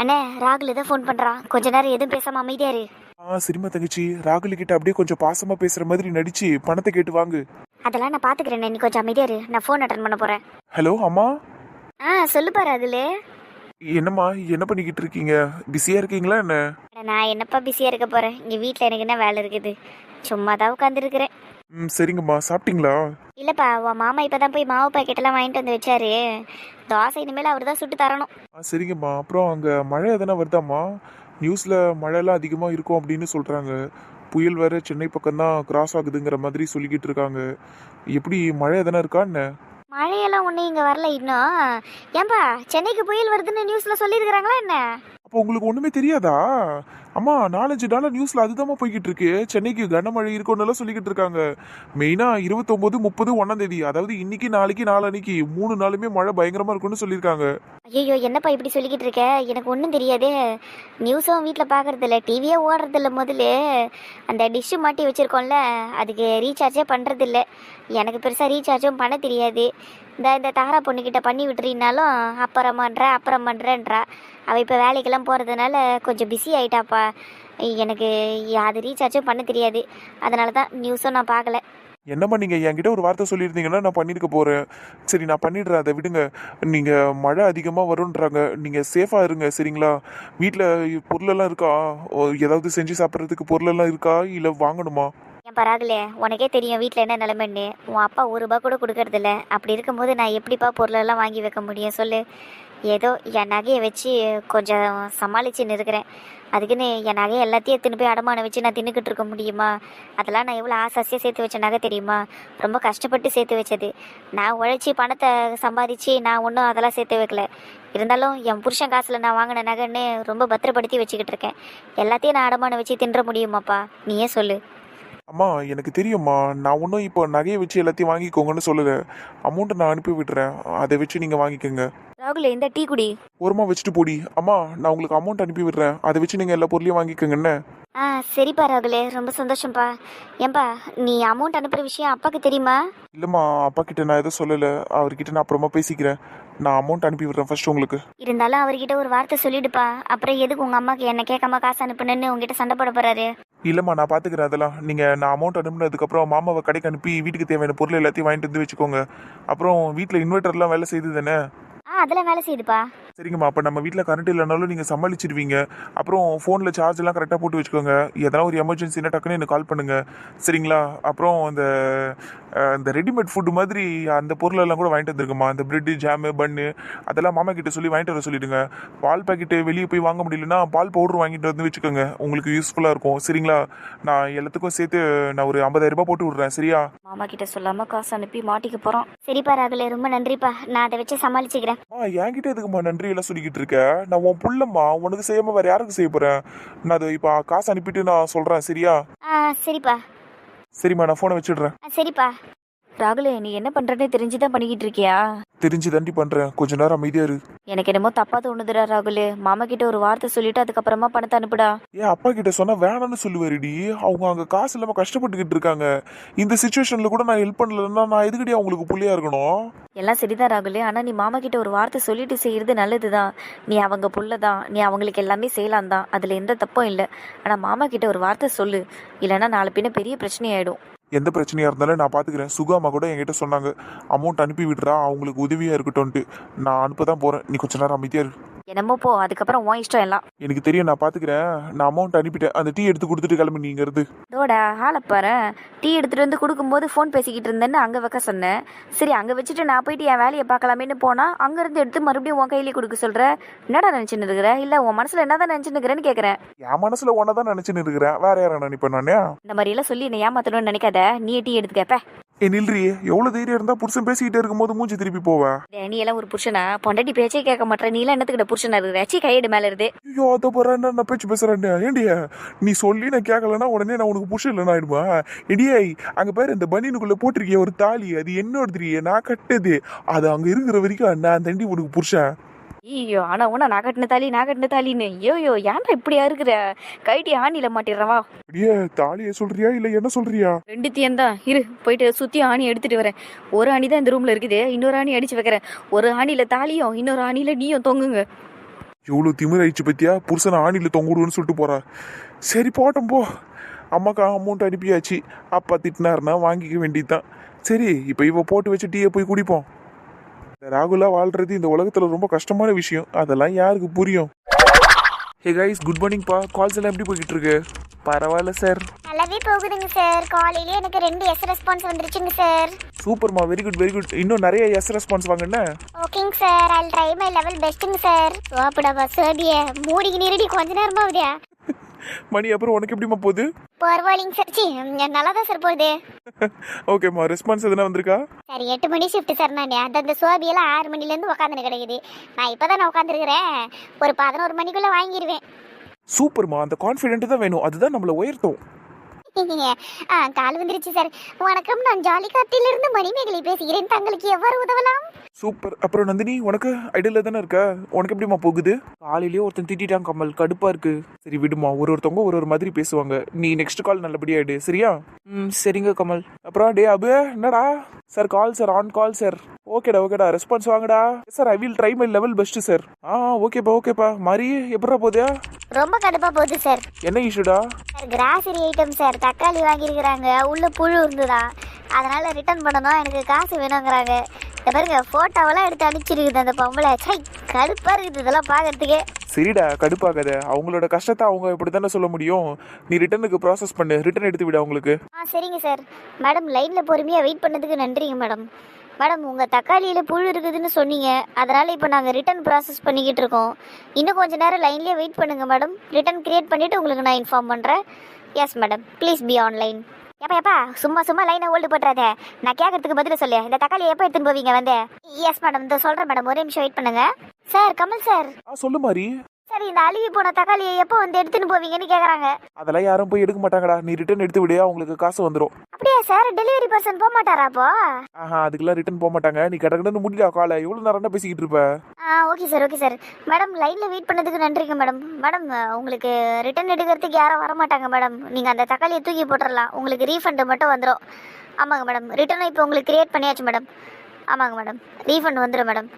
அண்ணே ராகுல் தான் ஃபோன் பண்ணுறான் கொஞ்ச நேரம் எதுவும் பேசாம அமைதியா இரு. ஆ சரிம்மா தங்கச்சி ராகுல் கிட்ட அப்படியே கொஞ்சம் பாசமா பேசுற மாதிரி நடிச்சு பணத்தை கேட்டு வாங்கு. அதெல்லாம் நான் பார்த்துக்கிறேன் நீ கொஞ்சம் அமைதியா இரு. நான் ஃபோன் அட்டன் பண்ண போகிறேன் ஹலோ அம்மா? ஆ சொல்லுப்பா ராகுல் என்னம்மா என்ன பண்ணிக்கிட்டு இருக்கீங்க? பிஸியா இருக்கீங்களா என்ன? நான் என்னப்பா பிஸியாக இருக்க போகிறேன் இங்கே வீட்டில் எனக்கு என்ன வேலை இருக்குது? சும்மா தான் உட்காந்துருக்குறேன் ம் சரிங்கம்மா. சாப்பிட்டீங்களா? இல்லைப்பா உன் மாமா இப்போ தான் போய் மாவு பாக்கெட்டெல்லாம் வாங்கிட்டு வந்து வச்சாரு. தோசை இனிமேல் அவர் தான் சுட்டு தரணும். ஆ சரிங்கம்மா. அப்புறம் அங்க மழை எதனா வருதாம்மா? நியூஸ்ல மழைலாம் அதிகமா இருக்கும் அப்படின்னு சொல்றாங்க. புயல் வேற சென்னை பக்கம் தான் கிராஸ் ஆகுதுங்கிற மாதிரி சொல்லிக்கிட்டு இருக்காங்க. எப்படி மழை எதனா இருக்கா என்ன? மழையெல்லாம் ஒன்றும் இங்கே வரல இன்னும். ஏன்பா சென்னைக்கு புயல் வருதுன்னு நியூஸில் சொல்லியிருக்கிறாங்களா என்ன? அப்போ உங்களுக்கு ஒண்ணுமே தெரியாதா? அம்மா நாலஞ்சு நாளா நியூஸ்ல அதுதான் போய்கிட்டு இருக்கு சென்னைக்கு கனமழை இருக்கும்னு எல்லாம் சொல்லிக்கிட்டு இருக்காங்க. மெயினா இருபத்தொன்பது முப்பது ஒன்னாம் தேதி. அதாவது இன்னைக்கு நாளைக்கு நாளன்னைக்கு மூணு நாளுமே மழை பயங்கரமா இருக்கும்னு சொல்லியிருக்காங்க. ஐயோ என்னப்பா இப்படி சொல்லிக்கிட்டு இருக்க? எனக்கு ஒன்றும் தெரியாதே. நியூஸும் வீட்டில் பார்க்கறதில்ல டிவியே ஓடுறதில்ல முதல்ல. அந்த டிஷ்ஷு மாட்டி வச்சுருக்கோம்ல அதுக்கு ரீசார்ஜே பண்ணுறதில்ல எனக்கு பெருசாக ரீசார்ஜும் பண்ண தெரியாது. இந்த இந்த தாரா பொண்ணுக்கிட்ட பண்ணி விட்டுறீனாலும் அப்புறம் பண்ணுற அப்புறம் பண்ணுறேன்றா அவள் இப்போ வேலைக்கெல்லாம் போகிறதுனால கொஞ்சம் பிஸி ஆயிட்டாப்பா. எனக்கு அது ரீசார்ஜும் பண்ண தெரியாது. அதனால தான் நியூஸும் நான் பார்க்கல. என்னம்மா நீங்கள் என்கிட்ட ஒரு வார்த்தை சொல்லியிருந்தீங்கன்னா நான் பண்ணிருக்க போகிறேன் சரி நான் பண்ணிடுறேன் அதை விடுங்க. நீங்கள் மழை அதிகமாக வரும்ன்றாங்க. நீங்கள் சேஃபாக இருங்க சரிங்களா? வீட்டில் பொருளெல்லாம் இருக்கா? ஓ, ஏதாவது செஞ்சு சாப்பிட்றதுக்கு பொருளெல்லாம் இருக்கா? இல்லை வாங்கணுமா? பராகலே உனக்கே தெரியும் வீட்டில் என்ன நிலைமைன்னு. உன் அப்பா ஒரு ரூபா கூட கொடுக்கறதில்ல. அப்படி இருக்கும்போது நான் எப்படிப்பா பொருளெல்லாம் வாங்கி வைக்க முடியும் சொல்லு. ஏதோ என் நகையை வச்சு கொஞ்சம் சமாளிச்சுன்னு இருக்கிறேன் அதுக்குன்னு என் நகையை எல்லாத்தையும் எடுத்துன்னு போய் அடமானம் வச்சு நான் தின்னுக்கிட்டு இருக்க முடியுமா? அதெல்லாம் நான் எவ்வளோ ஆசாசியாக சேர்த்து வச்ச நகை தெரியுமா? ரொம்ப கஷ்டப்பட்டு சேர்த்து வச்சது. நான் உழைச்சி பணத்தை சம்பாதிச்சு நான் ஒன்றும் அதெல்லாம் சேர்த்து வைக்கல. இருந்தாலும் என் புருஷன் காசில் நான் வாங்கின நகைன்னு ரொம்ப பத்திரப்படுத்தி வச்சுக்கிட்டு இருக்கேன். எல்லாத்தையும் நான் அடமானம் வச்சு தின்ற முடியுமாப்பா? நீயே சொல்லு. அம்மா எனக்கு தெரியும்மா. நான் ஒன்றும் இப்போ நகையை வச்சு எல்லாத்தையும் வாங்கிக்கோங்கன்னு சொல்லலை. அமௌண்ட்டை நான் அனுப்பி விட்டுறேன். அதை வச்சு நீங்கள் வாங்கிக்கோங்க. ராகுல் இந்த டீ குடி. ஓரமா வச்சுட்டு போடி. அம்மா நான் உங்களுக்கு அமௌண்ட் அனுப்பி விடுறேன். அதை வச்சு நீங்க எல்லா பொருளையும் வாங்கிக்கோங்கன்னு ஆ சரிப்பா ராகுலே. ரொம்ப சந்தோஷம்ப்பா ஏன்பா நீ அமௌண்ட் அனுப்புகிற விஷயம் அப்பாவுக்கு தெரியுமா? இல்லம்மா அப்பா கிட்ட நான் எதுவும் சொல்லல. அவர்கிட்ட நான் அப்புறமா பேசிக்கிறேன். நான் அமௌண்ட் அனுப்பி விடுறேன் ஃபர்ஸ்ட் உங்களுக்கு. இருந்தாலும் அவர்கிட்ட ஒரு வார்த்தை சொல்லிடுப்பா. அப்புறம் எதுக்கு உங்கள் அம்மாக்கு என்ன கேட்காம காசு அனுப்புனேன்னு உங்ககிட்ட சண்டை போட போறாரு? இல்லம்மா நான் பாத்துக்கிறேன் அதெல்லாம். நீங்க நான் அமௌண்ட் அனுப்புனதுக்கு அப்புறம் மாமாவை கடைக்கு அனுப்பி வீட்டுக்கு தேவையான பொருள் எல்லாத்தையும் வாங்கிட்டு வந்து வச்சுக்கோங்க. அப்புறம் வீட்ல இன்வெர்டர்லாம் வேலை செய்யுது தானே? ஆ அதெல்லாம் வேலை செய்யுதுப்பா. சரிங்கம்மா அப்போ நம்ம வீட்டில் கரண்ட் இல்லைனாலும் நீங்கள் சமாளிச்சிடுவீங்க. அப்புறம் ஃபோனில் சார்ஜ் எல்லாம் கரெக்டாக போட்டு வச்சுக்கோங்க. எதனா ஒரு எமர்ஜென்சினா டக்குன்னு எனக்கு கால் பண்ணுங்க. சரிங்களா? அப்புறம் இந்த அஹ், இந்த ரெடிமேட் ஃபுட்டு மாதிரி அந்த பொருளெல்லாம் கூட வாங்கிட்டு வந்துருக்குமா இந்த பிரெட்டு ஜாமு பன்னு அதெல்லாம் மாமா கிட்ட சொல்லி வாங்கிட்டு வர சொல்லிடுங்க. பால் பாக்கெட்டு வெளியே போய் வாங்க முடியலன்னா பால் பவுடர் வாங்கிட்டு வந்து வச்சுக்கோங்க. உங்களுக்கு யூஸ்ஃபுல்லாக இருக்கும். சரிங்களா? நான் எல்லாத்துக்கும் சேர்த்து நான் ஒரு 50000 ரூபாய் போட்டு விட்றேன். சரியா? மாமா கிட்ட சொல்லாம காசு அனுப்பி மாட்டிக்க போகிறோம் சரிப்பா ராகுலே. ரொம்ப நன்றிப்பா. நான் அதை வச்சு சமாளிச்சுக்கிறேன். ஆ என்கிட்ட எதுக்குமா நன்றி எல்லாம் சொல்லிக்கிட்டு இருக்க? நான் உன் புள்ளம்மா உனக்கு செய்யாம வேற யாருக்கு செய்ய போறேன்? நான் அதை இப்போ காசு அனுப்பிட்டு நான் சொல்றேன் சரியா? ஆ சரிப்பா. சரிம்மா நான் ஃபோனை வச்சிடுறேன். ஆ சரிப்பா. ராகுலே நீ என்ன பண்றேன்னு தெரிஞ்சுதான் பண்ணிக்கிட்டு இருக்கியா தெரிஞ்சு தாண்டி பண்றேன். கொஞ்ச நேரம் அமைதியா இரு. எனக்கு என்னமோ தப்பா தோணுதுடா ராகுலே. மாமா கிட்ட ஒரு வார்த்தை சொல்லிட்டு அதுக்கப்புறமா பணத்தை அனுப்புடா. ஏன் அப்பா கிட்ட சொன்னா வேணாம்னு சொல்லுவாருடி. அவங்க அங்க காசு இல்லாம கஷ்டப்பட்டுக்கிட்டு இருக்காங்க. இந்த சுச்சுவேஷன்ல கூட நான் ஹெல்ப் பண்ணலன்னா நான் எதுக்கடி அவங்களுக்கு புள்ளியா இருக்கணும்? எல்லாம் சரிதான் ராகுலே. ஆனா நீ மாமா கிட்ட ஒரு வார்த்தை சொல்லிட்டு செய்யறது நல்லதுதான். நீ அவங்க புள்ளதான். நீ அவங்களுக்கு எல்லாமே செய்யலாம் தான் அதுல எந்த தப்பும் இல்லை. ஆனா மாமா கிட்ட ஒரு வார்த்தை சொல்லு. இல்லைன்னா நாளை பின்ன பெரிய பிரச்சனை ஆயிடும் எந்த பிரச்சனையாக இருந்தாலும் நான் பார்த்துக்கிறேன் சுகாமா கூட என்கிட்ட சொன்னாங்க அமௌண்ட் அனுப்பி விடுறா அவங்களுக்கு உதவியாக இருக்கட்டும்ட்டு நான் அனுப்ப தான் போகிறேன் நீ கொஞ்ச நேரம் அமைதியாக இரு. என்னமோ போ அதுக்கப்புறம் உன் இஷ்டம் எல்லாம். எனக்கு தெரியும் நான் பாத்துக்கிறேன். நான் அமௌண்ட் அனுப்பிட்டேன். அந்த டீ எடுத்து கொடுத்துட்டு கிளம்பி நீங்க இருந்து இதோட ஆளை பாரு. டீ எடுத்துட்டு வந்து கொடுக்கும்போது ஃபோன் பேசிக்கிட்டு இருந்தேன்னு அங்கே வைக்க சொன்னேன். சரி அங்கே வச்சுட்டு நான் போயிட்டு என் வேலையை பார்க்கலாமேன்னு போனா அங்கேருந்து எடுத்து மறுபடியும் உன் கையிலே கொடுக்க சொல்ற? என்னடா நினச்சின்னு இருக்கிற? இல்லை உன் மனசில் என்னதான் நினச்சின்னு இருக்கிறேன்னு கேட்குறேன் என் மனசுல ஒன்னதான் நினைச்சுன்னு இருக்கிறேன். வேற யாரை நினைப்பேன் நானே? இந்த மாதிரியெல்லாம் சொல்லி என்னை ஏமாத்தணும்னு நினைக்காத. நீ டீ எடுத்துக்கப்ப ஏ நில்றி எவ்வளவு தைரியம் இருந்தா புருஷன் பேசிக்கிட்டே இருக்கும்போது மூஞ்சி திருப்பி போவேன் நீ எல்லாம் ஒரு புருஷனா? பொண்டாட்டி பேச்சே கேட்க மாட்டேற. நீ எல்லாம் என்னத்துக்கிட்ட புருஷனா இருக்கிற சி கையெடு மேல இருந்து. ஐயோ அதை போறேன் நான் பேச்சு பேசுறேன் ஏண்டியா நீ சொல்லி நான் கேட்கலன்னா உடனே நான் உனக்கு புருஷன் இல்லைன்னு ஆயிடுமா? இடியே அங்க பேர் இந்த பனியனுக்குள்ள போட்டிருக்கிய ஒரு தாலி அது என்னோடதுரியே நான் கட்டது. அது அங்க இருக்கிற வரைக்கும் நான் தண்டி உனக்கு புருஷன். ஐயோ ஆனா உன நான் கட்டின தாலி நான் கட்டின தாலின்னு. ஐயோ ஏன்டா இப்படியா இருக்கிற? கைட்டி ஆணியில மாட்டிடுறவா அடியே தாலியை சொல்றியா இல்ல என்ன சொல்றியா? ரெண்டுத்தையும் தான். இரு போயிட்டு சுத்தி ஆணி எடுத்துட்டு வரேன். ஒரு ஆணி தான் இந்த ரூம்ல இருக்குது. இன்னொரு ஆணி அடிச்சு வைக்கிறேன். ஒரு ஆணியில தாலியும் இன்னொரு ஆணியில நீயும் தொங்குங்க. எவ்வளோ திமிராயிடுச்சு பத்தியா? புருஷனை ஆணியில் தொங்குடுன்னு சொல்லிட்டு போறா. சரி போட்டோம் போ. அம்மாக்கு அமௌண்ட் அனுப்பியாச்சு. அப்பா திட்டினாருன்னா வாங்கிக்க வேண்டியதுதான். சரி இப்போ இவ போட்டு வச்சு டீயை போய் குடிப்போம். ராகுலா வாழ்றது இந்த உலகத்துல ரொம்ப கஷ்டமான விஷயம். அதெல்லாம் யாருக்கு புரியும்? ஹே கைஸ் குட் மார்னிங்ப்பா கால்ஸ் எல்லாம் எப்படி போய்கிட்டு இருக்கு? பரவாயில்ல சார் நல்லாவே போகுதுங்க சார் காலையிலே எனக்கு ரெண்டு எஸ் ரெஸ்பான்ஸ் வந்துருச்சுங்க சார் சூப்பர்மா வெரி குட் வெரி குட் இன்னும் நிறைய எஸ் ரெஸ்பான்ஸ் வாங்கண்ணே ஓகேங்க sir I try my level பெஸ்ட்டுங்க sir சோப்படாப்பா சோபிய மூடிக்கு நீரடி கொஞ்ச நேரமா ஆகுதா மணி அப்புறம் உனக்கு எப்படிம்மா போகுது? பரவாயில்லைங்க சார். சி நல்லா தான் சார் போகுது. ஓகேம்மா ரெஸ்பான்ஸ் எதுனா வந்திருக்கா? சார் எட்டு மணி ஷிஃப்ட் சார் நான். அந்த அந்த சோபியெல்லாம் ஆறு மணிலேருந்து உட்காந்துன்னு கிடைக்குது. நான் இப்போ தான் உட்காந்துருக்கிறேன் ஒரு பதினோரு மணிக்குள்ளே வாங்கிடுவேன் சூப்பர்மா அந்த கான்ஃபிடென்ட் தான் வேணும். அதுதான் நம்மளை உயர்த்தும். கால் வந்துருச்சு சார். வணக்கம் நான் ஜாலி காட்டிலிருந்து மணிமேகலை பேசுகிறேன். தங்களுக்கு எவ்வாறு உதவலாம்? சூப்பர். அப்புறம் நந்தினி உனக்கு ஐடியில் தானே இருக்க? உனக்கு எப்படிம்மா போகுது? காலையிலேயே ஒருத்தன் திட்டான் கமல். கடுப்பா இருக்கு. சரி விடுமா. ஒரு ஒருத்தவங்க ஒரு ஒரு மாதிரி பேசுவாங்க. நீ நெக்ஸ்ட் கால் நல்லபடியா எடு. சரியா? ம் சரிங்க கமல். அப்புறம் டே அபு என்னடா? Sir call sir on call sir ஓகேடா ஓகேடா. ரெஸ்பான்ஸ் வாங்கடா. Sir I will try my level best sir ஆ ஓகேப்பா ஓகேப்பா. மாதிரி எப்படா போதா ரொம்ப கடுப்பாக போகுது சார் என்ன இஷ்யூடா கிராசரி ஐட்டம் சார் தக்காளி வாங்கியிருக்கிறாங்க. உள்ள புழு இருந்துதா? அதனால ரிட்டர்ன் பண்ணணும். எனக்கு காசு வேணுங்கிறாங்க. இந்த பாருங்க ஃபோட்டோவெல்லாம் எடுத்து அனுப்பிச்சிருக்குது அந்த பொம்பளை. சை கடுப்பாக இருக்குது இதெல்லாம் பார்க்கறதுக்கே. சரிடா கடுப்பாகாத. அவங்களோட கஷ்டத்தை அவங்க இப்படி தானே சொல்ல முடியும்? நீ ரிட்டனுக்கு ப்ராசஸ் பண்ணு. ரிட்டர்ன் எடுத்து விடு அவங்களுக்கு. ஆ சரிங்க சார் மேடம் லைனில் பொறுமையாக வெயிட் பண்ணதுக்கு நன்றிங்க மேடம் மேடம் உங்கள் தக்காளியில் புழு இருக்குதுன்னு சொன்னீங்க. அதனால் இப்போ நாங்கள் ரிட்டர்ன் ப்ராசஸ் பண்ணிக்கிட்டு இருக்கோம். இன்னும் கொஞ்ச நேரம் லைன்லேயே வெயிட் பண்ணுங்கள் மேடம். ரிட்டர்ன் கிரியேட் பண்ணிவிட்டு உங்களுக்கு நான் இன்ஃபார்ம் பண்ணுறேன் yes madam please be online எப்பா எப்பா சும்மா சும்மா லைனை ஹோல்டு போட்டுறாத. நான் கேட்கறதுக்கு பதில் சொல்லு. இந்த தக்காளி எப்போ எடுத்துன்னு போவீங்க வந்து? எஸ் மேடம் இந்த சொல்கிறேன் மேடம் ஒரே நிமிஷம் வெயிட் பண்ணுங்க. சார் கமல் சார் சொல்லு மாதிரி சார் இந்த அழுகி போன தக்காளியை எப்போ வந்து எடுத்துன்னு போவீங்கன்னு கேட்குறாங்க அதெல்லாம் யாரும் போய் எடுக்க மாட்டாங்கடா. நீ ரிட்டர்ன் எடுத்து விடு அவங்களுக்கு காசு வந்துடும் அப்படியா சார்? டெலிவரி பர்சன் போக மாட்டாரா அப்போ? ஆஹா அதுக்கெல்லாம் ரிட்டர்ன் போக மாட்டாங்க. நீ கடகடன்னு முடியல காலை. எவ்வளவு நேரம் பேசிக்கிட்டு இருப்ப? ஆ okay sir okay sir madam லைனில் வெயிட் பண்ணதுக்கு நன்றிங்க மேடம் மேடம் உங்களுக்கு ரிட்டர்ன் எடுக்கிறதுக்கு யாரும் வர மாட்டாங்க மேடம் நீங்கள் அந்த தக்காளியை தூக்கி போட்டுடலாம் உங்களுக்கு ரீஃபண்டு மட்டும் வந்துடும் ஆமாங்க மேடம் ரிட்டர்னும் இப்போ உங்களுக்கு கிரியேட் பண்ணியாச்சு மேடம் ஆமாங்க மேடம் ரீஃபண்ட் வந்துடும் மேடம்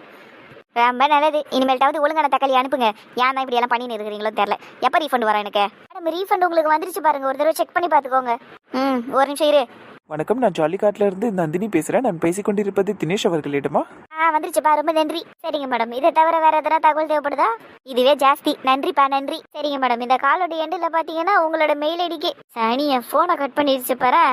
ரொம்ப நல்லது. இனிமேல்ட்டாவது ஒழுங்கான தக்காளி அனுப்புங்க. ஏன் தான் இப்படி எல்லாம் பண்ணின்னு இருக்கிறீங்களோ தெரில எப்போ ரீஃபண்ட் வரேன் எனக்கு? மேடம் ரீஃபண்ட் உங்களுக்கு வந்துருச்சு பாருங்க. ஒரு தடவை செக் பண்ணி பார்த்துக்கோங்க. ம் ஒரு நிமிஷம் இரு. வணக்கம். நான் ஜாலிகாட்ல இருந்து நந்தினி பேசுறேன். நான் பேசிக்கொண்டிருப்பது தினேஷ் அவர்களிடமா? வந்துருச்சுப்பா ரொம்ப நன்றி. சரிங்க மேடம் இதை தவிர வேற எதனா தகவல் தேவைப்படுதா? இதுவே ஜாஸ்தி. நன்றிப்பா நன்றி. சரிங்க மேடம் இந்த காலோட எண்டில் பார்த்தீங்கன்னா உங்களோட மெயில் ஐடிக்கு சனி என் ஃபோனை கட் பண்ணிடுச்சு பாரு.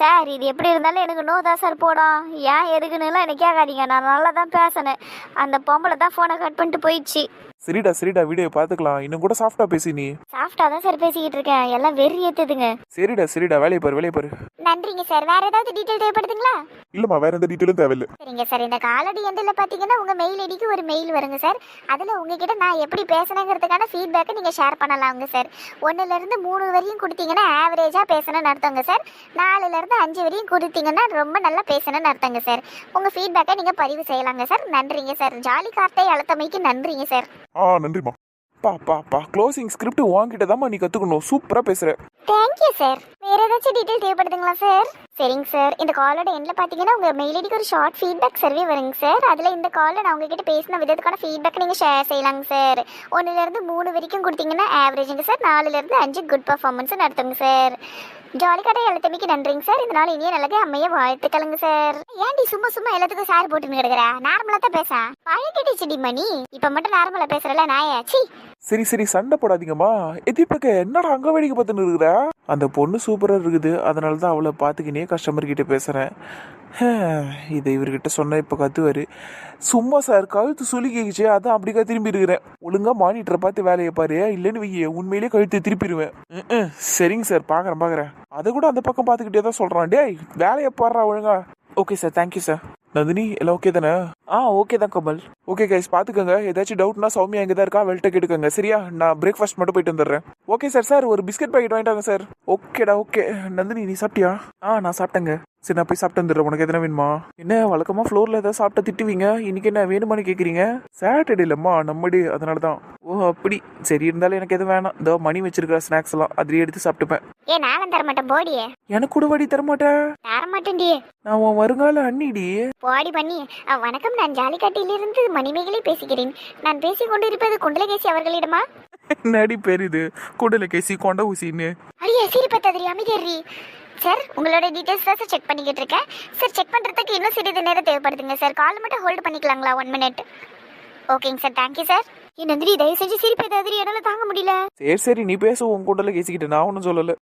சார் இது எப்படி இருந்தாலும் எனக்கு நோ தான் சார் போடும் ஏன் எதுக்குன்னுலாம் எனக்கு கேட்காதீங்க. நான் நல்லா தான் பேசினேன். அந்த பொம்பளை தான் ஃபோனை கட் பண்ணிட்டு போயிடுச்சு. சரிடா சரிடா வீடியோ பாத்துக்கலாம் இன்னும் கூட சாஃப்டா பேசி நீ. சாஃப்டாக தான் சார் பேசிக்கிட்டு இருக்கேன். எல்லாம் வெறி ஏற்றுதுங்க சரிடா சரிடா. வேலையை பாரு வேலையை பாரு. நன்றிங்க சார் வேற ஏதாவது டீட்டெயில் தேவைப்படுதுங்களா? இல்லம்மா வேற எந்த டீட்டெயிலும் தேவையில்லை. சரிங்க சார் இந்த காலடி எண்டில் பார்த்தீங்கன்னா உங்கள் மெயில் ஐடிக்கு ஒரு மெயில் வருங்க சார் அதில் உங்ககிட்ட நான் எப்படி பேசுனேங்கிறதுக்கான ஃபீட்பேக்கை நீங்கள் ஷேர் பண்ணலாங்க சார் ஒன்றுலேருந்து மூணு வரையும் கொடுத்தீங்கன்னா ஆவரேஜாக பேசணும்னு அர்த்தங்க சார் நாலுலேருந்து அஞ்சு வரையும் கொடுத்தீங்கன்னா ரொம்ப நல்லா பேசணும்னு அர்த்தங்க சார் உங்கள் ஃபீட்பேக்கை நீங்கள் பதிவு செய்யலாங்க சார் நன்றிங்க சார் ஜாலி கார்த்தை அழுத்தமைக்கு நன்றிங்க சார் ஆ நன்றிம்மா. பா பா பா. க்ளோசிங் ஸ்கிரிப்ட் வாங்கிட்ட தாம்மா நீ கத்துக்கணும். சூப்பரா பேசுற. தேங்க்யூ சார் வேற ஏதாச்சும் டீட்டெயில் தேவைப்படுதுங்களா சார் சரிங்க சார் இந்த காலோட எண்ட்ல பார்த்தீங்கன்னா உங்கள் மெயில் ஐடிக்கு ஒரு ஷார்ட் ஃபீட்பேக் சர்வே வருங்க சார் அதில் இந்த கால்ல நான் உங்ககிட்ட பேசின விதத்துக்கான ஃபீட்பேக் நீங்கள் ஷேர் செய்யலாங்க சார் ஒன்றுலேருந்து மூணு வரைக்கும் கொடுத்தீங்கன்னா ஆவரேஜுங்க சார் நாலுலேருந்து அஞ்சு குட் பர்ஃபார்மன்ஸ் நடத்துங்க சார் ஜாலி கடை எழுத்தமைக்கு நன்றிங்க சார். இதனால இனிய நல்லதே அம்மைய வாழ்த்துக்களுங்க சார். ஏன்டி சும்மா சும்மா எல்லாத்துக்கும் சார் போட்டுன்னு கிடக்குற? நார்மலா தான் பேச. பழைய செடி மணி. இப்ப மட்டும் நார்மலா பேசுறல நாயாச்சி சரி சரி சண்டை போடாதீங்கம்மா. எதிர்ப்பக்க என்னடா அங்க வேடிக்கை பார்த்துன்னு இருக்கிற? அந்த பொண்ணு சூப்பராக இருக்குது. அதனால தான் அவளை பார்த்துக்கினே கஸ்டமர் கிட்டே பேசுகிறேன் இதை இவர்கிட்ட சொன்ன இப்போ கத்துவார். சும்மா சார் கழுத்து சுலுக்கிச்சு அதான் அப்படிக்கா திரும்பி இருக்கிறேன். ஒழுங்காக மானிட்டரை பார்த்து வேலையை பாரு. இல்லைன்னு வைய உண்மையிலேயே கழுத்து திருப்பிடுவேன். சரிங்க சார் பார்க்குறேன் பார்க்குறேன் அதை கூட அந்த பக்கம் பார்த்துக்கிட்டே தான் சொல்கிறான் டேய் வேலையை பாடுறா ஒழுங்கா. Okay sir thank you sir Nandini எல்லாம் ஓகே தானே? ஆ ஓகே தான் கமல் ஓகே கைஸ் பாத்துக்கோங்க. ஏதாச்சும் டவுட்னா சௌமியா இங்கே தான் இருக்கா? வெல்ட்ட கேட்டுக்கோங்க. சரியா? நான் பிரேக்ஃபாஸ்ட் மட்டும் போயிட்டு வந்துடுறேன். ஓகே சார் சார் ஒரு பிஸ்கட் பாக்கெட் வாங்கிட்டு வாங்க சார் ஓகேடா ஓகே நந்தினி நீ சாப்பிட்டியா? ஆ நான் சாப்பிட்டேங்க. சரி நான் போய் சாப்பிட்டு வந்துடுறேன். உனக்கு எதனா வேணுமா? என்ன வழக்கமா ஃப்ளோர்ல ஏதாவது சாப்பிட்டா திட்டுவீங்க? இன்னைக்கு என்ன வேணுமான்னு கேக்குறீங்க? சாட்டர்டே இல்லம்மா நம்ம டே அதனால தான் ஓ அப்படி. சரி இருந்தாலும் எனக்கு எதுவும் வேணாம். இதோ மணி வச்சிருக்கிற ஸ்நாக்ஸ் எல்லாம் அதிலே எடுத்து சாப்பிட்டுப்பேன். ஏ நானும் தர மாட்டேன் போடியே. எனக்கு கூட வடி தர மாட்டேன் தர மாட்டேன்டி நான் உன் வருங்கால அண்ணிடி. பாடி பண்ணி வணக்கம். நான் ஜாலிக்காட்டிலிருந்து மணிமேகலை பேசுகிறேன். நான் பேசிக் கொண்டிருப்பது குண்டலகேசி அவர்களிடமா? நடி பெரிது? குடலகேசி கொண்ட ஊசின்னு. அடியே சிரிப்பத்ததிரி அமைதியறி சார் உங்களோட டீடைல்ஸ் தான் சார் செக் பண்ணிக்கிட்டு இருக்கேன் சார் செக் பண்ணுறதுக்கு இன்னும் சிறிது நேரம் தேவைப்படுதுங்க சார். கால் மட்டும் ஹோல்ட் பண்ணிக்கலாங்களா? ஒன் மினிட் ஓகேங்க சார். தேங்க்யூ சார் என் நந்திரி தயவு செஞ்சு சிரிப்பத்தாதிரி என்னால் தாங்க முடியல. சரி சரி நீ பேச. உன் குடலகேசிக்கிட்ட நான் ஒன்றும் சொல்லல.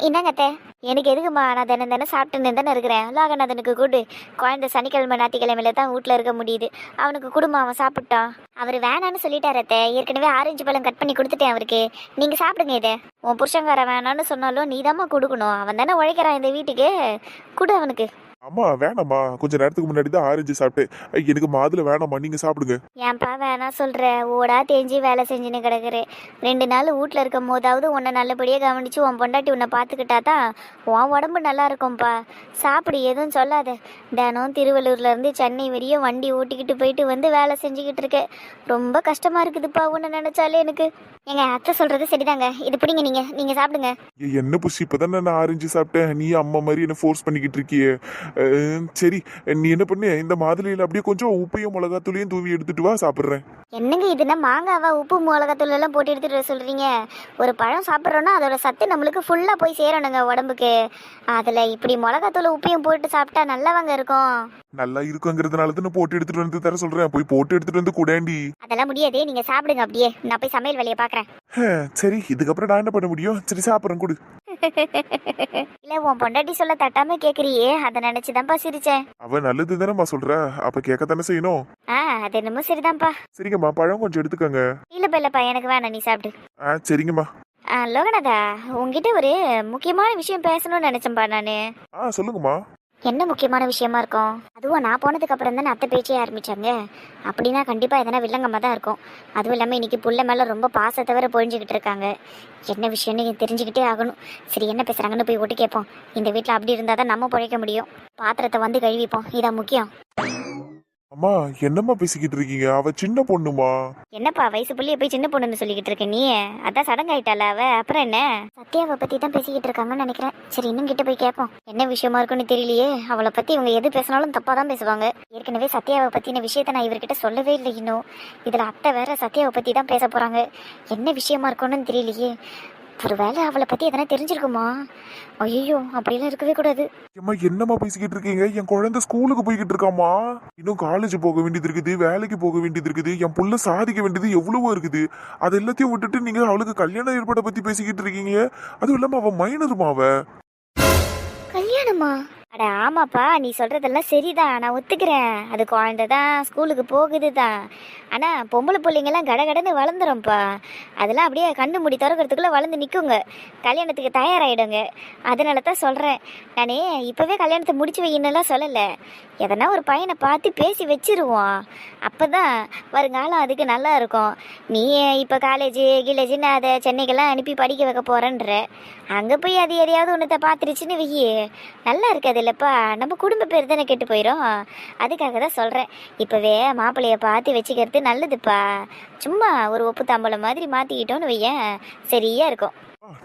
என்னங்க அத்தை. எனக்கு எதுக்குமா நான் தினம் தினம் சாப்பிட்டுன்னு தானே இருக்கிறேன். லோகநாதனுக்கு கூடு. குழந்தை சனிக்கிழமை ஞாயிற்றுக்கிழமையில தான் வீட்டில் இருக்க முடியுது. அவனுக்கு குடும்பம் அவன் சாப்பிட்டான். அவர் வேணான்னு சொல்லிட்டாரு அத்தை. ஏற்கனவே ஆரஞ்சு பழம் கட் பண்ணி கொடுத்துட்டேன் அவருக்கு. நீங்கள் சாப்பிடுங்க இதை. உன் புருஷங்கார வேணான்னு சொன்னாலும் நீ கொடுக்கணும். அவன் தானே உழைக்கிறான் இந்த வீட்டுக்கு. குடு அவனுக்கு. அம்மா வேணாம்மா. கொஞ்ச நேரத்துக்கு முன்னாடி தான் ஆரஞ்சு சாப்பிட்டேன். எனக்கு மாதுளை வேணாம்மா. நீங்க சாப்பிடுங்க. ஏன்பா வேணாம் சொல்கிற ஓடா தேஞ்சு வேலை செஞ்சுன்னு கிடக்குறேன். ரெண்டு நாள் வீட்டில் இருக்கும் போதாவது உன்னை நல்லபடியாக கவனிச்சு உன் பொண்டாட்டி உன்னை பார்த்துக்கிட்டா தான் உன் உடம்பு நல்லா இருக்கும்ப்பா சாப்பிடு எதுவும் சொல்லாத. தினம் திருவள்ளூர்லேருந்து சென்னை வரையும் வண்டி ஓட்டிக்கிட்டு போயிட்டு வந்து வேலை செஞ்சுக்கிட்டு இருக்கேன். ரொம்ப கஷ்டமாக இருக்குதுப்பா உன்னை நினச்சாலே எனக்கு. எங்க அத்தை சொல்றது சரிதாங்க. இது பிடிங்க நீங்க. நீங்க சாப்பிடுங்க. ஏய், என்ன புஷ் இப்பதானே நான் ஆரஞ்சு சாப்பிட்டேன். நீ அம்மா மாதிரி என்ன ஃபோர்ஸ் பண்ணிக்கிட்டு இருக்கியே. சரி நீ என்ன பண்ணு? இந்த மாதுளையில அப்படியே கொஞ்சம் உப்பையும் மிளகாத்தூளையும் தூவி எடுத்துட்டு வா சாப்பிட்றேன். என்னங்க இதுனா மாங்காவா உப்பு மிளகாத்தூள் எல்லாம் போட்டு எடுத்துட்டு வர சொல்றீங்க? ஒரு பழம் சாப்பிட்றோன்னா அதோட சத்து நம்மளுக்கு ஃபுல்லா போய் சேரணுங்க உடம்புக்கு. அதுல இப்படி மிளகாத்தூள் உப்பையும் போட்டு சாப்பிட்டா நல்லவங்க இருக்கும். நல்லா இருக்குங்கிறதுனால தான் போட்டு எடுத்துட்டு வந்து தர சொல்றேன். போய் போட்டு எடுத்துட்டு வந்து கூடாண்டி. அதெல்லாம் முடியாதே நீங்க சாப்பிடுங்க அப்படியே. நான் போய் சமையல் வேலையை பாக்குறேன். சரி இதுக்கப்புறம் நான் என்ன பண்ண முடியும்? சரி சாப்பிட்றேன் கொடு. இல்லை உன் பொண்டாட்டி சொல்ல தட்டாமல் கேட்குறியே அதை நினச்சி தான்ப்பா சிரிச்சேன். அவ நல்லது தானேம்மா சொல்ற? அப்ப கேட்கத்தானே செய்யணும்? ஆ அது என்னமோ சரிதான்ப்பா சரிங்கம்மா பழம் கொஞ்சம் எடுத்துக்கோங்க. இல்லைப்பா இல்லைப்பா எனக்கு வேணாம் நீ சாப்பிடு. ஆ சரிங்கம்மா. ஆ லோகநாதா உங்ககிட்ட ஒரு முக்கியமான விஷயம் பேசணும்னு நினச்சேன்ப்பா நான். ஆ சொல்லுங்கம்மா. என்ன முக்கியமான விஷயமா இருக்கும்? அதுவும் நான் போனதுக்கு அப்புறம் தானே அத்தை பேச்சே ஆரம்பிச்சாங்க. அப்படின்னா கண்டிப்பாக எதனா வில்லங்கமாக தான் இருக்கும். அதுவும் இல்லாமல் இன்னைக்கு புள்ள மேலே ரொம்ப பாசத்தை வேற பொழிஞ்சுக்கிட்டு இருக்காங்க. என்ன விஷயம்னு தெரிஞ்சுக்கிட்டே ஆகணும். சரி என்ன பேசுகிறாங்கன்னு போய் ஒட்டு கேட்போம். இந்த வீட்டில் அப்படி இருந்தால் தான் நம்ம பிழைக்க முடியும். பாத்திரத்தை வந்து கழுவிப்போம். இதான் முக்கியம். அம்மா என்னம்மா பேசிக்கிட்டு இருக்கீங்க? அவ சின்ன பொண்ணுமா? என்னப்பா வயசு புள்ளிய போய் சின்ன பொண்ணுன்னு சொல்லிக்கிட்டு இருக்க நீ? அதான் சடங்காயிட்டால அவ. அப்புறம் என்ன? சத்யாவை பத்தி தான் பேசிக்கிட்டு இருக்காங்கன்னு நினைக்கிறேன். சரி இன்னும் கிட்ட போய் கேட்போம் என்ன விஷயமா இருக்குன்னு தெரியலையே. அவளை பத்தி இவங்க எது பேசினாலும் தப்பா தான் பேசுவாங்க. ஏற்கனவே சத்யாவை பத்தின விஷயத்த நான் இவர்கிட்ட சொல்லவே இல்லை இன்னும். இதுல அத்தை வேற சத்யாவை பத்தி தான் பேச போறாங்க. என்ன விஷயமா இருக்கும்னு தெரியலையே. ஒருவேளை அவளை பத்தி எதனா தெரிஞ்சிருக்குமா? ஐயோ அப்படிலாம் இருக்கவே கூடாது. அம்மா என்னம்மா பேசிக்கிட்டு இருக்கீங்க? என் குழந்தை ஸ்கூலுக்கு போய்கிட்டு இருக்காம்மா. இன்னும் காலேஜ் போக வேண்டியது இருக்குது வேலைக்கு போக வேண்டியது இருக்குது என் புள்ள சாதிக்க வேண்டியது எவ்வளவோ இருக்குது. அது எல்லாத்தையும் விட்டுட்டு நீங்க அவளுக்கு கல்யாண ஏற்பாடை பத்தி பேசிக்கிட்டு இருக்கீங்க. அதுவும் இல்லாம அவ மைனருமா அவ கல்யாணமா? அட ஆமாப்பா நீ சொல்கிறதெல்லாம் சரிதான். நான் ஒத்துக்கிறேன். அது குழந்தை தான் ஸ்கூலுக்கு போகுது தான். ஆனால் பொம்பளை பிள்ளைங்கெல்லாம் கடகடன்னு வளர்ந்துரும்ப்பா. அதெல்லாம் அப்படியே கண்ணு முடி திறக்கிறதுக்குள்ளே வளர்ந்து நிற்குங்க கல்யாணத்துக்கு தயாராகிடுங்க அதனால தான் சொல்கிறேன் நானே இப்போவே கல்யாணத்தை முடிச்சு வையின்னுலாம் சொல்லலை. எதனா ஒரு பையனை பார்த்து பேசி வச்சிருவோம். அப்போ தான் வருங்காலம் அதுக்கு நல்லா இருக்கும். நீ இப்போ காலேஜ் கிலேஜுன்னு அதை சென்னைக்கெல்லாம் அனுப்பி படிக்க வைக்க போகிறேன்ற அங்கே போய் அது எதையாவது ஒன்றத்தை பார்த்துருச்சுன்னு வெயி. நல்லா இருக்காது இல்லைப்பா நம்ம குடும்ப பேர் தானே கெட்டு போயிடும் அதுக்காக தான் சொல்கிறேன் இப்போவே மாப்பிள்ளையை பார்த்து வச்சுக்கிறது நல்லதுப்பா. சும்மா ஒரு ஒப்பு தாம்பளம் மாதிரி மாற்றிக்கிட்டோன்னு வையேன். சரியா இருக்கும்.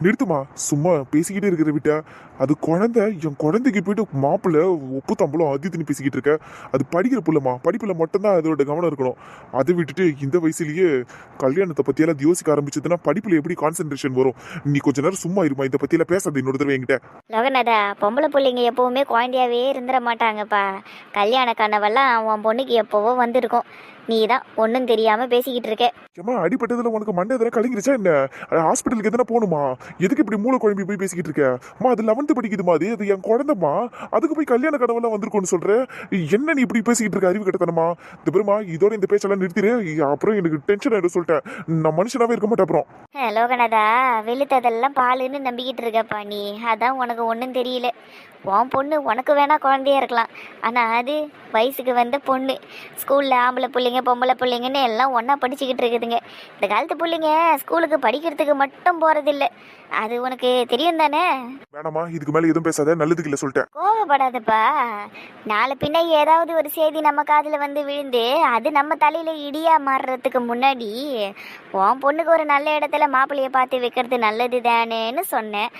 நிறுத்துமா? சும்மா பேசிக்கிட்டே இருக்கிற விட்டா? அது குழந்தை என் குழந்தைக்கு போயிட்டு மாப்பிள்ள உப்பு தம்பளம் அது பேசிக்கிட்டு இருக்க. அது படிக்கிற புள்ளமா படிப்பில் மட்டும்தான் அதோட கவனம் இருக்கணும். அதை விட்டுட்டு இந்த வயசுலயே கல்யாணத்தை பற்றியெல்லாம் யோசிக்க ஆரம்பிச்சதுன்னா படிப்பில் எப்படி கான்சென்ட்ரேஷன் வரும்? நீ கொஞ்ச நேரம் சும்மா இருமா. இதை பற்றியெல்லாம் பேசாது இன்னொரு தடவை என்கிட்ட. லோகநாதா பொம்பளை பிள்ளைங்க எப்பவுமே குழந்தையாவே இருந்துட மாட்டாங்கப்பா. கல்யாண கனவெல்லாம் உன் பொண்ணுக்கு எப்போவோ வந்திருக்கும். நீ தான் ஒன்றும் தெரியாமல் பேசிக்கிட்டு இருக்க. ஏமா அடிப்பட்டதுல உனக்கு மண்டை எதனா கலங்கிருச்சா என்ன? ஹாஸ்பிட்டலுக்கு எதனா போகணுமா? எதுக்கு இப்படி மூளை குழம்பி போய் பேசிக்கிட்டு இருக்க? அம்மா அது லெவன்த்து படிக்குதுமா அது அது என் குழந்தைம்மா. அதுக்கு போய் கல்யாண கனவெல்லாம் வந்திருக்கும்னு சொல்ற? என்ன நீ இப்படி பேசிக்கிட்டு இருக்க அறிவு கட்டத்தனமா? இந்த பெருமா இதோட இந்த பேச்செல்லாம் நிறுத்திடு அப்புறம் எனக்கு டென்ஷன் ஆயிடும் சொல்லிட்டேன். நான் மனுஷனாவே இருக்க மாட்டேன் அப்புறம். லோகநாதா வெளுத்ததெல்லாம் பாலுன்னு நம்பிக்கிட்டு இருக்கப்பா நீ. அதான் உனக்கு ஒன்றும் தெரியல. உன் பொண்ணு உனக்கு வேணா குழந்தையா இருக்கலாம். ஆனால் அது வயசுக்கு வந்த பொண்ணு. ஸ்கூலில் ஆம்பளை பிள்ளைங்க பொம்பளை பிள்ளைங்கன்னு எல்லாம் ஒன்றா படிச்சுக்கிட்டு இருக்குதுங்க. இந்த காலத்து பிள்ளைங்க ஸ்கூலுக்கு படிக்கிறதுக்கு மட்டும் போகிறதில்ல அது உனக்கு தெரியும் தானே? வேணாமா இதுக்கு மேல எதுவும் பேசாத நல்லதுக்கு இல்ல சொல்லிட்டேன். கோவப்படாதப்பா. நாளை பின்ன ஏதாவது ஒரு செய்தி நம்ம காதில் வந்து விழுந்து அது நம்ம தலையில இடியா மாறுறதுக்கு முன்னாடி உன் பொண்ணுக்கு ஒரு நல்ல இடத்துல மாப்பிள்ளைய பார்த்து வைக்கிறது நல்லது தானேன்னு சொன்னேன்.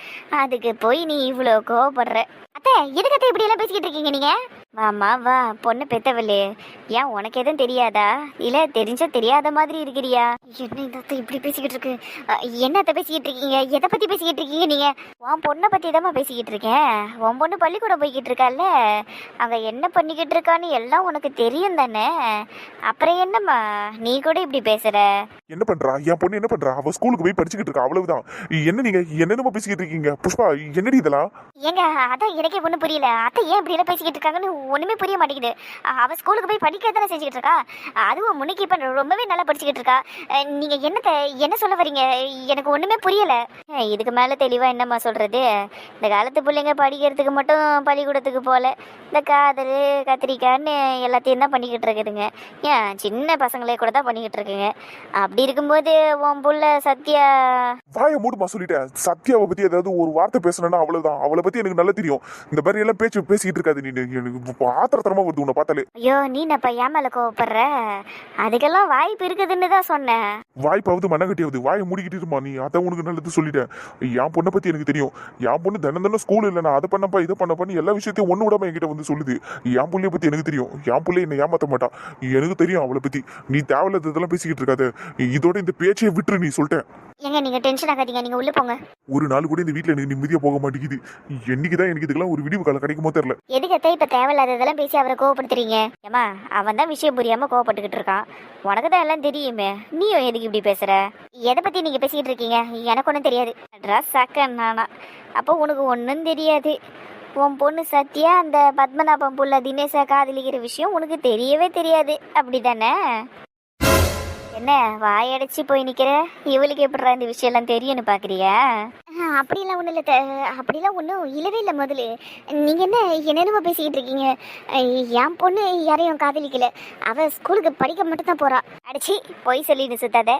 அதுக்கு போய் நீ இவ்வளோ கோவப்படுற. அத்தை எதுக்கு அத்தை இப்படி எல்லாம் பேசிக்கிட்டு இருக்கீங்க நீங்க? வாமா வா பொண்ணு பெத்தவளே. ஏன் உனக்கு எதுவும் தெரியாதா? இல்ல தெரிஞ்சா தெரியாத மாதிரி இருக்கிறியா? என்ன இந்த இப்படி பேசிக்கிட்டு இருக்கு? என்னத்த பேசிக்கிட்டு இருக்கீங்க? எதை பத்தி பேசிக்கிட்டு இருக்கீங்க நீங்க? உன் பொண்ணை பத்தி தான் பேசிக்கிட்டு இருக்கேன். உன் பொண்ணு பள்ளிக்கூடம் போய்கிட்டு இருக்கால அங்க என்ன பண்ணிக்கிட்டு இருக்கான்னு எல்லாம் உனக்கு தெரியும் தானே? அப்புறம் என்னம்மா? நீ கூட இப்படி பேசுற? என்ன பண்றா? என் பொண்ணு என்ன பண்றா? அவ ஸ்கூலுக்கு போய் படிச்சுக்கிட்டு இருக்கா அவ்வளவுதான். என்ன நீங்க என்னென்னமோ பேசிக்கிட்டு இருக்கீங்க? புஷ்பா என்னடி இதெல்லாம்? ஏங்க அதான் எனக்கே ஒன்றும் புரியல. அத்தை ஏன் இப்படி எல்லாம் பேசிக்கிட்டு இருக்காங்கன்னு ஒன்றுமே புரிய மாட்டேங்குது. அவள் ஸ்கூலுக்கு போய் படிக்க தானே செஞ்சுக்கிட்டு இருக்கா அதுவும் முன்னைக்கு இப்போ ரொம்பவே நல்லா படிச்சுக்கிட்டு இருக்கா நீங்கள் என்னத்தை என்ன சொல்ல வரீங்க? எனக்கு ஒன்றுமே புரியலை. இதுக்கு மேலே தெளிவாக என்னம்மா சொல்கிறது இந்த காலத்து பிள்ளைங்க படிக்கிறதுக்கு மட்டும் பள்ளிக்கூடத்துக்கு போல. இந்த காதல் கத்திரிக்காய்ன்னு எல்லாத்தையும் தான் பண்ணிக்கிட்டு இருக்குதுங்க. ஏன் சின்ன பசங்களே கூட தான் பண்ணிக்கிட்டு இருக்குங்க. அப்படி இருக்கும்போது உன் புள்ள சத்யா வாய மூடுமா சொல்லிட்டேன். சத்யாவை பற்றி ஏதாவது ஒரு வார்த்தை பேசணும்னா அவ்வளோதான் அவளை பற்றி எனக்கு நல்லா தெரியும். இந்த மாதிரி எல்லாம் பேச்சு பேசிக்கிட்டு இருக்காது நீ. எனக்கு ஆத்திரத்தரமா வருது உன்னை பார்த்தாலே. ஐயோ நீ என்னப்பா ஏன் மேல கோவப்படுற? அதுக்கெல்லாம் வாய்ப்பு இருக்குதுன்னு தான் சொன்னேன். வாய்ப்பாவது மண்ணங்கட்டியாவது வாயை மூடிக்கிட்டு இருமா நீ. அதான் உனக்கு நல்லது சொல்லிட்டேன். என் பொண்ணை பத்தி எனக்கு தெரியும். என் பொண்ணு தினம் தினம் ஸ்கூல் இல்லை நான் அதை பண்ணப்பா இதை பண்ணப்பான்னு எல்லா விஷயத்தையும் ஒண்ணு விடாம என்கிட்ட வந்து சொல்லுது. என் புள்ளைய பத்தி எனக்கு தெரியும். என் புள்ளை என்னை ஏமாத்த மாட்டான் எனக்கு தெரியும் அவளை பத்தி. நீ தேவையில்லாத இதெல்லாம் பேசிக்கிட்டு இருக்காத. இதோட இந்த பேச்சையை விட்டுரு நீ சொல்லிட்டேன். ஏங்க நீங்க டென்ஷன் ஆகாதீங்க நீங்க உள்ள போங்க. ஒரு நாள் கூட இந்த வீட்ல எனக்கு நிம்மதியா போக மாட்டேங்குது. என்னைக்குதான் எனக்கு இதுக்கெல்லாம் ஒரு விடிவு காலம் கிடைக்குமோ தெரியல. எதுக்கு அத்தை இப்ப தேவையில்லாததெல்லாம் பேசி அவரை கோவப்படுத்துறீங்க? ஏமா அவன் தான் விஷயம் புரியாம கோவப்பட்டுக்கிட்டு இருக்கான். உனக்கு தான் எல்லாம் தெரியுமே. நீயும் எதுக்கு இப்படி பேசுற? எதை பத்தி நீங்க பேசிக்கிட்டு இருக்கீங்க? எனக்கு ஒன்றும் தெரியாது. ட்ரெஸ் சக்கன் நானா. அப்போ உனக்கு ஒன்றும் தெரியாது. உன் பொண்ணு சத்யா அந்த பத்மநாபம் புள்ள தினேஷை காதலிக்கிற விஷயம் உனக்கு தெரியவே தெரியாது. அப்படிதானே? என்ன வாயடைச்சு போய் நிற்கிற இவளுக்கு எப்படிடா இந்த விஷயம்லாம் தெரியும்னு பார்க்குறியா அப்படிலாம் ஒன்றும் இல்லை த அப்படிலாம் ஒன்றும் இல்லவே இல்லை முதல்ல நீங்கள் என்ன என்னென்னமோ பேசிக்கிட்டு இருக்கீங்க? என் பொண்ணு யாரையும் காதலிக்கல. அவள் ஸ்கூலுக்கு படிக்க மட்டும்தான் போகிறாள் அடிச்சு பொய் சொல்லின்னு சுத்தாத.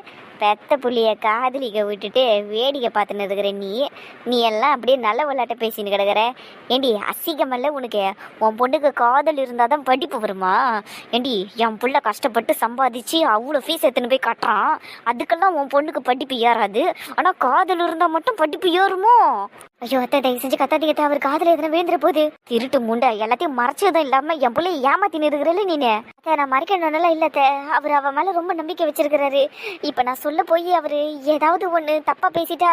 பெத்த புள்ளிய காதலிக்க விட்டுட்டு வேடிக்கை பார்த்துன்னு இருக்கிற நீ நீ எல்லாம் அப்படியே நல்ல விளையாட்ட பேசின்னு கிடக்குற. ஏண்டி அசிங்கமல்ல உனக்கு? உன் பொண்ணுக்கு காதல் இருந்தால் தான் படிப்பு வருமா? ஏண்டி என் புள்ள கஷ்டப்பட்டு சம்பாதிச்சு அவ்வளோ ஃபீஸ் எடுத்துன்னு போய் கட்டுறான். அதுக்கெல்லாம் உன் பொண்ணுக்கு படிப்பு ஏறாது. ஆனால் காதல் இருந்தால் மட்டும் படிப்பு yapıyor mu? ஐயோ அத்தை தயவு செஞ்சு கத்தாதீங்க அவர் காதல எதனா விழுந்துற போகுது திருட்டு முண்டை எல்லாத்தையும் மறைச்சதும் இல்லாம என் பிள்ளை ஏமாத்தி நிறுகிறல நீனு. அத்தை நான் மறைக்கணும்னால இல்ல அத்தை. அவர் அவ மேல ரொம்ப நம்பிக்கை வச்சிருக்கிறாரு. இப்ப நான் சொல்ல போய் அவரு ஏதாவது ஒண்ணு தப்பா பேசிட்டா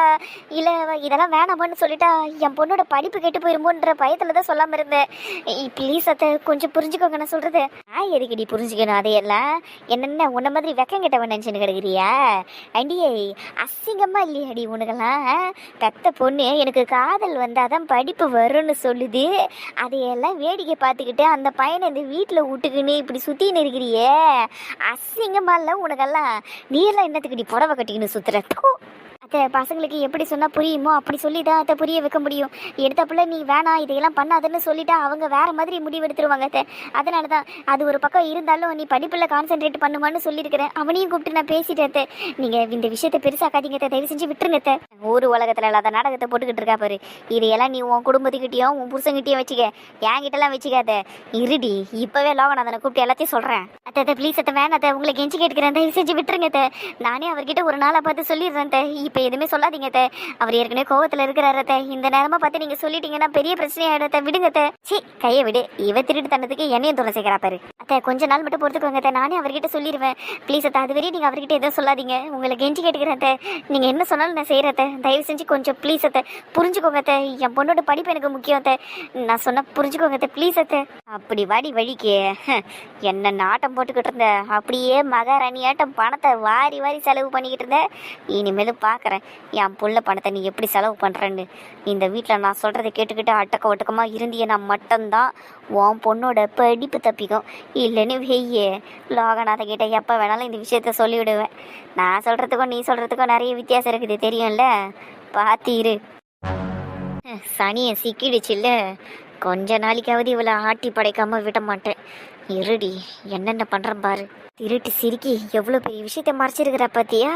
இல்ல இதெல்லாம் வேணாமான்னு சொல்லிட்டா என் பொண்ணோட படிப்பு கெட்டு போயிருமோன்ற பயத்துல தான் சொல்லாம இருந்தேன். ப்ளீஸ் அத்தை கொஞ்சம் புரிஞ்சுக்கோங்க நான் சொல்றது. நான் எதுக்குடி புரிஞ்சுக்கணும் அதையெல்லாம்? என்னென்ன உன்ன மாதிரி வெக்கம் கெட்டவன் நினைச்சுன்னு கிடக்குறியா? அண்டியே அசிங்கமா இல்லையாடி உனக்கெல்லாம் பெத்த பொண்ணு எனக்கு காதல் வந்தாதான் படிப்பு வரும்னு சொல்லுது. அதையெல்லாம் வேடிக்கை பார்த்துக்கிட்டு அந்த பையனை இந்த வீட்டில் விட்டுக்கின்னு இப்படி சுற்றின்னு இருக்கிறியே. அசிங்கமாக இல்லை உனக்கெல்லாம்? நீ எல்லாம் என்னத்துக்கு நீ புடவை கட்டிக்கின்னு சுத்துற? அத்தை பசங்களுக்கு எப்படி சொன்னால் புரியுமோ அப்படி சொல்லி தான் அத்தை புரிய வைக்க முடியும். எடுத்தப்புல நீ வேணாம் இதையெல்லாம் பண்ணாதுன்னு சொல்லிட்டா அவங்க வேறு மாதிரி முடிவெடுத்துருவாங்க அத்தை. அதனால தான் அது ஒரு பக்கம் இருந்தாலும் நீ படிப்பில் கான்சென்ட்ரேட் பண்ணுமான்னு சொல்லியிருக்கிறேன். அவனையும் கூப்பிட்டு நான் பேசிட்டேன் அத்தை. நீங்கள் இந்த விஷயத்தை பெருசாக்காதீங்க அத்தை. தயவு செஞ்சு விட்டுருங்க அத்தை. ஊர் உலகத்தில் இல்லாத நாடகத்தை போட்டுக்கிட்டு இருக்கா பாரு. இதையெல்லாம் நீ உன் குடும்பத்துக்கிட்டேயும் உன் புருஷங்கிட்டையும் வச்சுக்க. என்கிட்டலாம் வச்சுக்காத இருடி இப்போவே லோகநாதனை கூப்பிட்டு எல்லாத்தையும் சொல்கிறேன் அத்தை அத்தை ப்ளீஸ் அத்தை வேணாம் அத்தை. உங்களை கெஞ்சி கேட்கிறேன் தயவு செஞ்சு விட்டுருங்க அத்தை. நானே அவர்கிட்ட ஒரு நாளை பார்த்து சொல்லிடுறேன் அத்தை. இப்போ எதுவுமே சொல்லாதீங்க தே அவர் ஏற்கனவே கோவத்தில் இருக்கிறார தே இந்த நேரமாக பார்த்து நீங்கள் சொல்லிட்டீங்கன்னா பெரிய பிரச்சனையாயிடும் அத்தை. விடுங்க தே சி கையை விடு. இவ திருட்டு தன்னதுக்கு என்னையும் துணை சேர்க்கிறா பாரு. அத்தை கொஞ்ச நாள் மட்டும் பொறுத்துக்கோங்க தே நானே அவர்கிட்ட சொல்லிடுவேன் ப்ளீஸ் அத்தை. அது வரையும் நீங்கள் அவர்கிட்ட எதுவும் சொல்லாதீங்க. உங்களை கெஞ்சி கேட்டுக்கிறேன் தே நீங்கள் என்ன சொன்னாலும் நான் செய்கிறேன் தயவு செஞ்சு கொஞ்சம் ப்ளீஸ் அத்தை. புரிஞ்சுக்கோங்க தே என் பொண்ணோட படிப்பு எனக்கு முக்கியம் அத்தை. நான் சொன்ன புரிஞ்சுக்கோங்க அத்தை. ப்ளீஸ் அத்தை. அப்படி வாடி வழிக்கு. என்ன நாட்டம் போட்டுக்கிட்டு இருந்த. அப்படியே மகாராணி ஆட்டம் பணத்தை வாரி வாரி செலவு பண்ணிக்கிட்டு இருந்த. இனிமேலும் பார்க்குறேன். என் புள்ள பணத்தை நீ எப்படி செலவு பண்ணுறேன்னு இந்த வீட்டில் நான் சொல்கிறத கேட்டுக்கிட்டு அட்டக்க ஒட்டக்கமாக இருந்தியனா மட்டும்தான். உன் பொண்ணோட படிப்பு தப்பிக்கும். இல்லைன்னு வெய்யே லோகநாத கிட்ட எப்போ வேணாலும் இந்த விஷயத்த சொல்லிவிடுவேன். நான் சொல்கிறதுக்கும் நீ சொல்கிறதுக்கும் நிறைய வித்தியாசம் இருக்குது தெரியும்ல? பாத்தீரு சனியை சிக்கிடுச்சுல்ல. கொஞ்ச நாளைக்காவது இவளை ஆட்டி படைக்காமல் விட மாட்டேன். இருடி என்னென்ன பண்ணுறேன் பாரு. திருட்டு சிரிக்கி எவ்வளோ பெரிய விஷயத்த மறைச்சிருக்கிற பார்த்தியா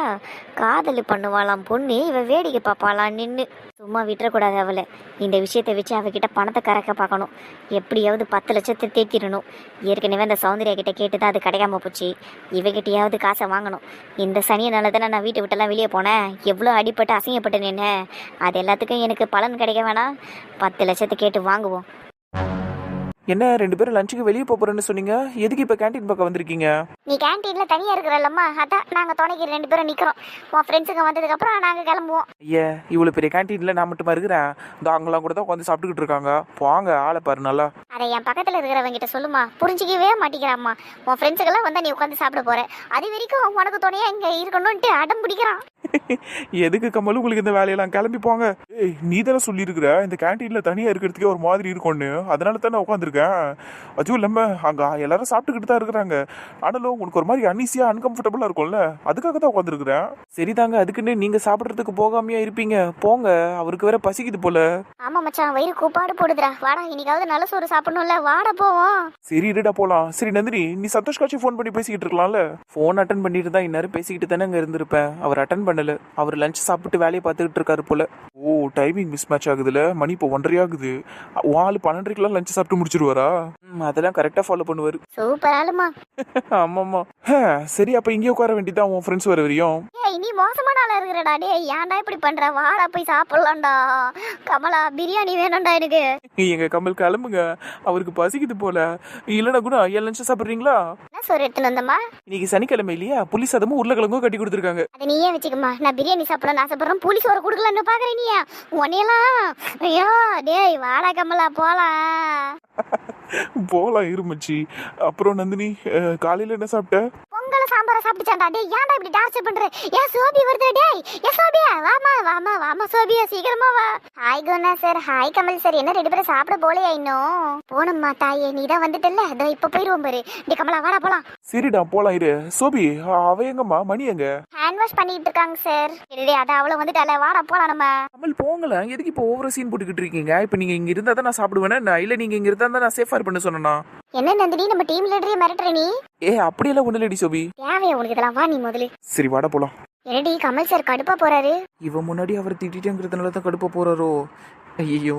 காதல் பண்ணுவாளாம் பொண்ணு இவ வேடிக்கை பார்ப்பாளாம் நின்று சும்மா விட்டுறக்கூடாது அவளை. இந்த விஷயத்தை வச்சு அவகிட்ட பணத்தை கறக்க பார்க்கணும். எப்படியாவது பத்து லட்சத்தை தேக்கிடணும். ஏற்கனவே அந்த சௌந்தர்யா கிட்ட கேட்டு தான் அது கிடைக்காம போச்சு. இவகிட்டையாவது காசை வாங்கணும். இந்த சனியனால தானே நான் வீட்டை விட்டெல்லாம் வெளியே போனேன். எவ்வளோ அடிப்பட்டு அசிங்கப்பட்டு நின்று அது எல்லாத்துக்கும் எனக்கு பலன் கிடைக்க வேணாம். பத்து லட்சத்தை கேட்டு வாங்குவோம். என்ன ரெண்டு பேரும் லஞ்சுக்கு வெளியே போறேன்னு சொன்னீங்க? எதுக்கு இப்ப கேண்டீன் பக்கம் வந்திருக்கீங்க? நீ கேன்டீன்ல தனியா இருக்கிறல்லம்மா. அதான் நாங்க துணைக்கு ரெண்டு பேரும் நிக்கிறோம். உன் ஃப்ரெண்ட்ஸுங்க வந்ததுக்கு அப்புறம் நாங்க கிளம்புவோம். ஐயா இவ்வளவு பெரிய கேண்டீன்ல நான் மட்டுமா இருக்கிறேன்? இந்த அங்கெல்லாம் கூட தான் உட்காந்து சாப்பிட்டுக்கிட்டு இருக்காங்க. போங்க ஆளை பாரு நல்லா. அதை என் பக்கத்துல இருக்கிறவங்க கிட்ட சொல்லுமா. புரிஞ்சிக்கவே மாட்டேங்கிறாம்மா. உன் ஃப்ரெண்ட்ஸுக்கெல்லாம் வந்தா நீ உட்காந்து சாப்பிட போற. அது வரைக்கும் உனக்கு துணையா இங்க இருக்கணும்ட்டு அடம் பிடிக்கிறான். எதுக்கு கமல் உங்களுக்கு இந்த வேலையெல்லாம்? கிளம்பி போங்க. ஏய் நீ தானே சொல்லியிருக்கிற? இந்த கேன்டீன்ல தனியா இருக்கிறதுக்கே ஒரு மாதிரி இருக்கும்னு. அதனால தானே உட்காந்துருக்கேன். அதுவும் இல்லாம அங்க எல்லாரும் சாப்பிட்டுக்கிட்டு தான் இருக்கிறாங்க. ஆனாலும் உனக்கு ஒரு மாதிரி அன்ஈஸியா அன்கம்ஃபர்டபுளா இருக்கும்ல. அதுக்காக தான் உட்காந்துருக்கிறேன். சரிதாங்க அதுக்குன்னு நீங்க சாப்பிட்றதுக்கு போகாமையா இருப்பீங்க. போங்க அவருக்கு வேற பசிக்குது போல. ஆமா மச்சான் வயிறு கூப்பாடு போடுதுடா. வாடா இன்னைக்காவது நல்ல சோறு சாப்பிடணும்ல. வாடா போவோம். சரி இருடா போலாம். சரி நந்தினி நீ சந்தோஷ் காட்சி ஃபோன் பண்ணி பேசிக்கிட்டு இருக்கலாம்ல? ஃபோன் அட்டன் பண்ணிட்டு தான் இந்நேரம் பேசிக்கிட்டு தானே அங்கே இருந்திருப்பேன். அவர் அட்டன் பண்ணல. அவர் லஞ்ச் சாப்பிட்டு வேலையை பார்த்துக்கிட்டு இருக்காரு போல. ஓ டைமிங் மிஸ் மேட்ச் ஆகுதுல? மணி இப்போ ஒன்றரை ஆகுது. உன் ஆளு பன்னெண்டரைக்கெல்லாம் லஞ்ச் சாப்பிட்டு முடிச்சிருவாரா? ம், அதெல்லாம் கரெக்டாக ஃபாலோ பண்ணுவார். சூப்பர் ஆளுமா ஆமாம்மா. ஹே, சரி அப்ப இங்கே உட்கார வேண்டியதான் உன் ஃப்ரெண்ட்ஸ் வர வரையும். ஏய் நீ மோசமான ஆளா இருக்கிறடா. டேய் ஏன்டா இப்படி பண்ற? வாடா போய் சாப்பிடலாம்டா. கமலா பிரியாணி வேணும்டா எனக்கு. எங்க கமல் கிளம்புங்க. அவருக்கு பசிக்குது போல. இல்லைனா கூட என் லஞ்ச் சாப்பிட்றீங்களா? என்ன சோறு எடுத்துன்னு வந்தம்மா? இன்னைக்கு சனிக்கிழமை இல்லையா? புளி சாதமும் உருளைக்கிழங்கும் கட்டி கொடுத்துருக்காங்க. அதை நீயே வச்சுக்கம்மா. நான் பிரியாணி சாப்பிடணும்னு ஆசைப்படுறேன். புளி சோறு கொடுக்கலான்னு பாக்குறேன் நீ உன்னையெல்லாம் ஐயோ டேய் வாடா கமலா போலாம். போலாம் இருமச்சி அப்புறம் நந்தினி காலையில என்ன சாப்பிட்ட? பொங்கல் சாம்பார சாப்பிட்டுச்சாண்டா? டேய் ஏன்டா இப்படி டார்ச்சர் பண்ற? ஏன் சோபி வருது டேய் ஏன் சோபியா? வாமா வாமா சோபியா சீக்கிரமா வா. Hi Guna sir hi Kamal sir என்ன ரெண்டு பேரும் சாப்பிட போலையா இன்னும்? போனம்மா தாயே நீ தான் வந்துட்டல்ல? அதோ இப்ப போயிருவோம் பாரு. டேய் கமலா வாடா போலாம். சரிடா போலாம் இரு. சோபி அவ எங்கம்மா? மணி எங்க? ஹேண்ட் வாஷ் பண்ணிட்டு இருக்காங்க சார் டேய் அதான் அவள வந்துட்டால வாடா போலாம் நம்ம. கமல் போங்களேன் எதுக்கு இப்போ ஓவர சீன் போட்டுக்கிட்டு இருக்கீங்க? இப்போ நீங்க இங்க இருந்தா தான் நான் சாப்பிடுவேனா இல்லை நீங்க இங்க இருந்தா தான் நான் சேஃபா இருப்பேன்னு சொன்னேனா? என்ன நந்தினி நம்ம டீம் லீடரே மிரட்டுற நீ? ஏ அப்படியெல்லாம் ஒண்ணு இல்லடி சோபி. தேவையா உனக்கு இதெல்லாம்? வா நீ முதல்ல. சரி வாடா போலாம். என்னடி கமல் சார் கடுப்பா போறாரு? இவ முன்னாடி அவர் திட்டிட்டேங்கிறதுனால தான் கடுப்பா போறாரோ? ஐயோ